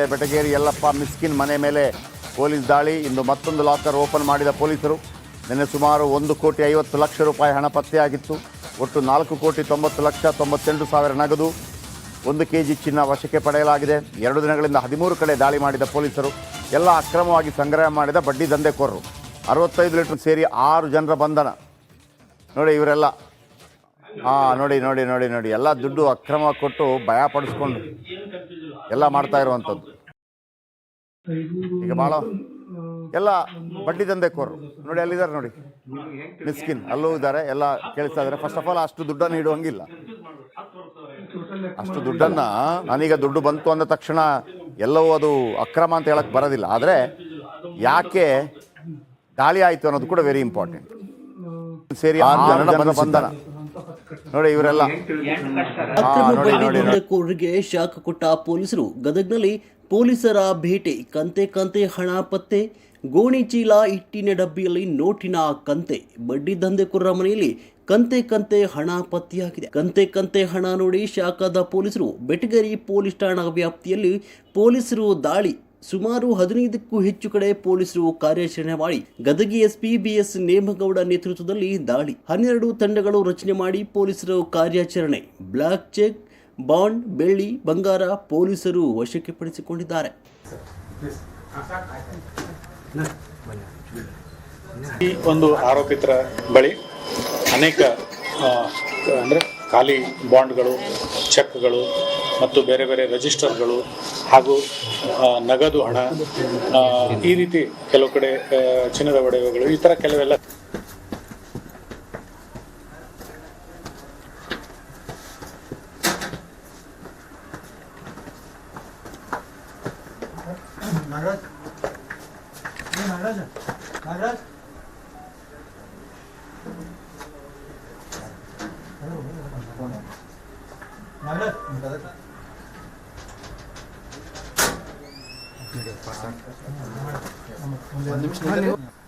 ಬೆಟಗೇರಿ ಯಲ್ಲಪ್ಪ ಮಿಸ್ಕಿನ್ ಮನೆ ಮೇಲೆ ಪೊಲೀಸ್ ದಾಳಿ. ಇಂದು ಮತ್ತೊಂದು ಲಾಕರ್ ಓಪನ್ ಮಾಡಿದ ಪೊಲೀಸರು. ನಿನ್ನೆ ಸುಮಾರು ಒಂದು ಕೋಟಿ ಐವತ್ತು ಲಕ್ಷ ರೂಪಾಯಿ ಹಣ ಪತ್ತೆಯಾಗಿತ್ತು. ಒಟ್ಟು ನಾಲ್ಕು ಕೋಟಿ ತೊಂಬತ್ತು ಲಕ್ಷ ತೊಂಬತ್ತೆಂಟು ಸಾವಿರ ನಗದು. ಒಂದು ಕೆ ಜಿ ಚಿನ್ನ ವಶಕ್ಕೆ ಪಡೆಯಲಾಗಿದೆ. ಎರಡು ದಿನಗಳಿಂದ ಹದಿಮೂರು ಕಡೆ ದಾಳಿ ಮಾಡಿದ ಪೊಲೀಸರು. ಎಲ್ಲ ಅಕ್ರಮವಾಗಿ ಸಂಗ್ರಹ ಮಾಡಿದ ಬಡ್ಡಿ ದಂಧೆಕೋರರು. ಅರವತ್ತೈದು ಲೀಟರ್ ಸೇರಿ ಆರು ಜನರ ಬಂಧನ. ನೋಡಿ ಇವರೆಲ್ಲ. ಹಾಂ ನೋಡಿ ನೋಡಿ ನೋಡಿ ನೋಡಿ. ಎಲ್ಲ ದುಡ್ಡು ಅಕ್ರಮ ಕೊಟ್ಟು ಭಯ ಪಡಿಸ್ಕೊಂಡು. ಎಲ್ಲ ಮಾಡ್ತಾ ಇರುವಂಥದ್ದು. ಈಗ ಭಾಳ ಎಲ್ಲ ಬಡ್ಡಿ ದಂಧೆಕೋರು ನೋಡಿ, ಅಲ್ಲಿದ್ದಾರೆ ನೋಡಿ. ಮಿಸ್ಕಿನ್, ಅಲ್ಲೂ ಇದ್ದಾರೆ, ಎಲ್ಲ ಕೇಳಿಸ್ತಾ ಇದ್ದಾರೆ. ಫಸ್ಟ್ ಆಫ್ ಆಲ್ ಅಷ್ಟು ದುಡ್ಡನ್ನು ಇಡುವಂಗಿಲ್ಲ. ಅಷ್ಟು ದುಡ್ಡನ್ನ, ನಾನೀಗ ದುಡ್ಡು ಬಂತು ಅಂದ ತಕ್ಷಣ ಎಲ್ಲವೂ ಅದು ಅಕ್ರಮ ಅಂತ ಹೇಳಕ್ ಬರೋದಿಲ್ಲ. ಆದರೆ ಯಾಕೆ ದಾಳಿ ಆಯಿತು ಅನ್ನೋದು ಕೂಡ ವೆರಿ ಇಂಪಾರ್ಟೆಂಟ್ ಸೇರಿ ಬಂಧನ. ನೋಡಿ ಇವರೆಲ್ಲ. ಅಕ್ರಮ. ಶಾಕ್ ಕೊಟ್ಟ ಪೊಲೀಸರು. ಗದಗ್ನಲ್ಲಿ ಪೊಲೀಸರ ಭೇಟಿ. ಕಂತೆ ಕಂತೆ ಹಣ ಪತ್ತೆ. ಗೋಣಿ ಚೀಲ ಇಟ್ಟಿನ ಡಬ್ಬಿಯಲ್ಲಿ ನೋಟಿನ ಕಂತೆ. ಬಡ್ಡಿ ದಂಧೆಕೋರರ ಮನೆಯಲ್ಲಿ ಕಂತೆ ಕಂತೆ ಹಣ ಪತ್ತೆಯಾಗಿದೆ. ಕಂತೆ ಕಂತೆ ಹಣ ನೋಡಿ ಶಾಖದ ಪೊಲೀಸರು. ಬೆಟಗೇರಿ ಪೊಲೀಸ್ ಠಾಣಾ ವ್ಯಾಪ್ತಿಯಲ್ಲಿ ಪೊಲೀಸರು ದಾಳಿ. ಸುಮಾರು ಹದಿನೈದಕ್ಕೂ ಹೆಚ್ಚು ಕಡೆ ಪೊಲೀಸರು ಕಾರ್ಯಾಚರಣೆ ಮಾಡಿ ಗದಗಿ ಎಸ್ಪಿ ಬಿಎಸ್ ನೇಮಗೌಡ ನೇತೃತ್ವದಲ್ಲಿ ದಾಳಿ. ಹನ್ನೆರಡು ತಂಡಗಳು ರಚನೆ ಮಾಡಿ ಪೊಲೀಸರು ಕಾರ್ಯಾಚರಣೆ. ಬ್ಲಾಕ್ ಚೆಕ್, ಬಾಂಡ್, ಬೆಳ್ಳಿ, ಬಂಗಾರ ಪೊಲೀಸರು ವಶಕ್ಕೆ ಪಡಿಸಿಕೊಂಡಿದ್ದಾರೆ. ಈ ಒಂದು ಆರೋಪಿತರ ಬಳಿ ಅನೇಕ ಅಂದರೆ ಖಾಲಿ ಬಾಂಡ್ಗಳು, ಚೆಕ್ಗಳು ಮತ್ತು ಬೇರೆ ಬೇರೆ ರಿಜಿಸ್ಟರ್ಗಳು ಹಾಗೂ ನಗದು ಹಣ ಈ ರೀತಿ ಕೆಲವು ಕಡೆ ಚಿನ್ನದ ಒಡೆಯಗಳು ಈ ಥರ ಕೆಲವೆಲ್ಲ Maharaj Mehmet. Mehmet. Mehmet. Mehmet. Mehmet.